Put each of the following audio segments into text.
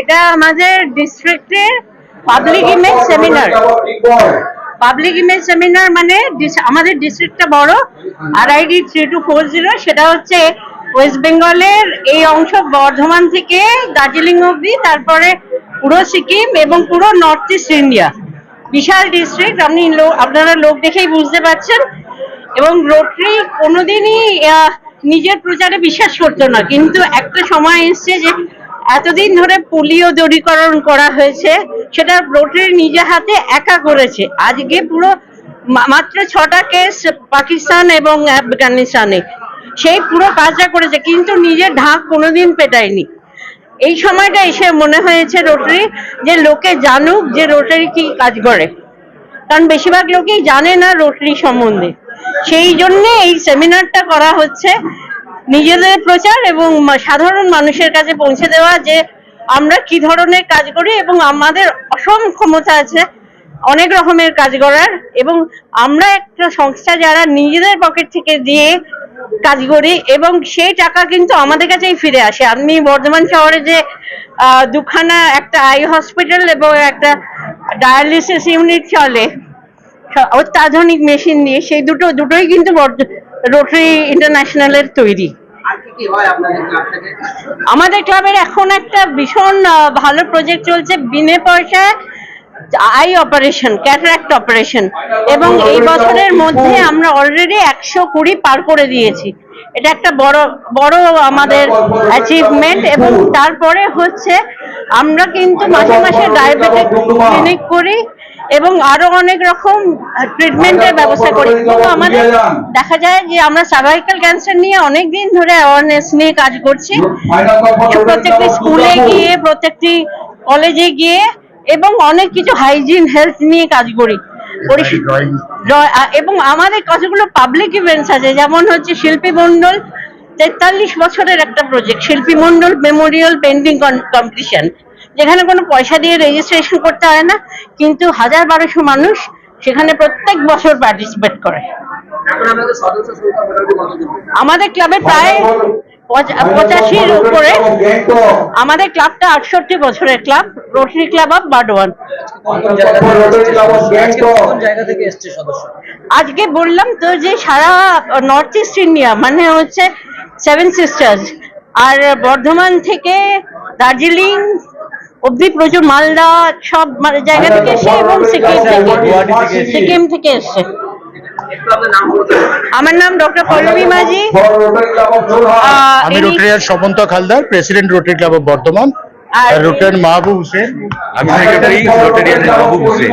এটা আমাদের ডিস্ট্রিক্টের public image seminar public image seminar মানে আমাদের ডিস্ট্রিক্টটা বড় আর ID three two four zero সেটা হচ্ছে ওয়েস্ট বেঙ্গলের এই অংশ বর্ধমান থেকে দার্জিলিং অবধি, তারপরে পুরো সিকিম এবং পুরো নর্থ ইস্ট ইন্ডিয়া বিশাল ডিস্ট্রিক্ট আপনি আপনারা লোক দেখেই বুঝতে পারছেন। এবং রোটারি কোনোদিনই নিজের প্রচারে বিশ্বাস করতো না। কিন্তু একটা সময় এসছে যে এতদিন ধরে পোলিও দূরীকরণ করা হয়েছে, সেটা রোটারি নিজে হাতে একা করেছে। আজকে পুরো মাত্র ছটা কেস পাকিস্তান এবং আফগানিস্তানে। সেই পুরো কাজটা করেছে, কিন্তু নিজের ঢাক কোনোদিন পেটায়নি। এই সময়টা এসে মনে হয়েছে রোটারি যে লোকে জানুক যে রোটারি কি কাজ করে। কারণ বেশিরভাগ লোকেই জানে না রোটারি সম্বন্ধে। সেই জন্য এই সেমিনারটা করা হচ্ছে। নিজেদের প্রচার এবং সাধারণ মানুষের কাছে পৌঁছে দেওয়া যে আমরা কি ধরনের কাজ করি এবং আমাদের অসম ক্ষমতা আছে অনেক রকমের কাজ করার এবং আমরা একটা সংস্থা যারা নিজেদের পকেট থেকে দিয়ে কাজ করি এবং সেই টাকা কিন্তু আমাদের কাছেই ফিরে আসে। আপনি বর্ধমান শহরে যে দুখানা একটা আই হসপিটাল এবং একটা ডায়ালিসিস ইউনিট চলে অত্যাধুনিক মেশিন দিয়ে সেই দুটো, দুটোই কিন্তু রোটারি ইন্টারন্যাশনালের তৈরি। আমাদের ক্লাবের এখন একটা ভীষণ ভালো প্রজেক্ট চলছে বিনে পয়সায় আই অপারেশন ক্যাটারাক্ট অপারেশন এবং এই বছরের মধ্যে আমরা অলরেডি একশো কুড়ি পার করে দিয়েছি। এটা একটা বড় বড় আমাদের অ্যাচিভমেন্ট এবং তারপরে হচ্ছে আমরা কিন্তু মাসে মাসে ডায়াবেটিক ক্লিনিক করি। এবং আরও অনেক রকম ট্রিটমেন্টের ব্যবস্থা করি। কিন্তু আমাদের দেখা যায় যে আমরা সার্ভাইকাল ক্যান্সার নিয়ে অনেক দিন ধরে অ্যাওয়ারনেস নিয়ে কাজ করছি। প্রত্যেকটি স্কুলে গিয়ে প্রত্যেকটি কলেজে গিয়ে এবং অনেক কিছু হাইজিন হেলথ নিয়ে কাজ করি। এবং আমাদের কতগুলো পাবলিক ইভেন্টস আছে যেমন হচ্ছে শিল্পী মন্ডল তেতাল্লিশ বছরের একটা প্রজেক্ট শিল্পী মন্ডল মেমোরিয়াল পেন্টিং কম্পিটিশন যেখানে কোনো পয়সা দিয়ে রেজিস্ট্রেশন করতে হয় না, কিন্তু হাজার বারোশো মানুষ সেখানে প্রত্যেক বছর পার্টিসিপেট করে। আমাদের ক্লাবে প্রায় পঁচাশির উপরে, আমাদের ক্লাবটা আটষট্টি বছরের club Rotary club of Burdwan আজকে বললাম তো যে সারা নর্থ ইস্ট ইন্ডিয়া মানে হচ্ছে সেভেন সিস্টার্স আর বর্ধমান থেকে দার্জিলিং অবধি প্রচুর মালদা সব মানে জায়গা থেকে এসে এবং সিকিম থেকে সিকিম থেকে এসছে। আমার নাম ডক্টর পল্লবী মাঝি। আমি Rotarian Samanta Haldar president Rotary club of Bardhaman. R Rotarian Mahbub Hossain আমি secretary Rotarian Mahbub Hossain.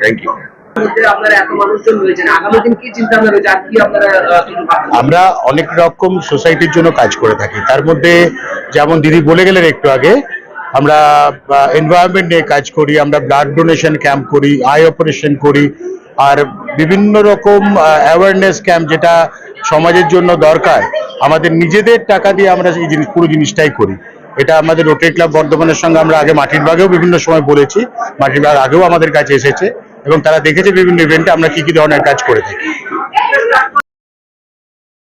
Thank you মধ্যে আপনারা এত মানুষজন রয়েছেন আগামী দিন কি চিন্তা ভাবনা রয়েছে? আর কি আপনারা আহ, কিছু ভাবছেন? আমরা অনেক রকম সোসাইটির জন্য কাজ করে থাকি। তার মধ্যে যেমন দিদি বলে গেলেন একটু আগে আমরা এনভায়রনমেন্ট নিয়ে কাজ করি, আমরা ব্লাড ডোনেশন ক্যাম্প করি আই অপারেশন করি, আর বিভিন্ন রকম অ্যাওয়ারনেস ক্যাম্প যেটা সমাজের জন্য দরকার, আমাদের নিজেদের টাকা দিয়ে আমরা এই জিনিস, পুরো জিনিসটাই করি। এটা আমাদের রোটারি ক্লাব বর্ধমানের সঙ্গে আমরা আগে মাটির বাগেও বিভিন্ন সময় বলেছি, মাটির বাগ আগেও আমাদের কাছে এসেছে, এবং তারা দেখেছে বিভিন্ন ইভেন্টে আমরা কি কি ধরনের কাজ করে থাকি।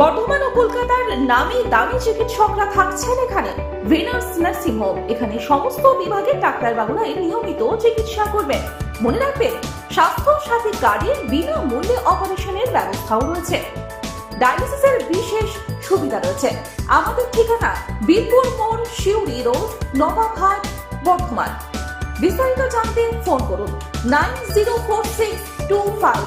বর্ধমান ও কলকাতার নামি দামি চিকিৎসকরা থাকছেন এখানে। ভেনাস নার্সিং হোম, এখানে সমস্ত বিভাগের ডাক্তারবাবুরাই নিয়মিত চিকিৎসা করবেন। মনে রাখবেন স্বাস্থ্য সাথী কার্ডের বিনামূল্যে অপারেশনের ব্যবস্থাও রয়েছে। ডায়ালিসিসের বিশেষ সুবিধা রয়েছে। আমাদের ঠিকানা বীরপুর মোড় শিউরি রোড, নবাবহাট, বর্ধমান। বিস্তারিত জানতে ফোন করুন, nine zero four six two five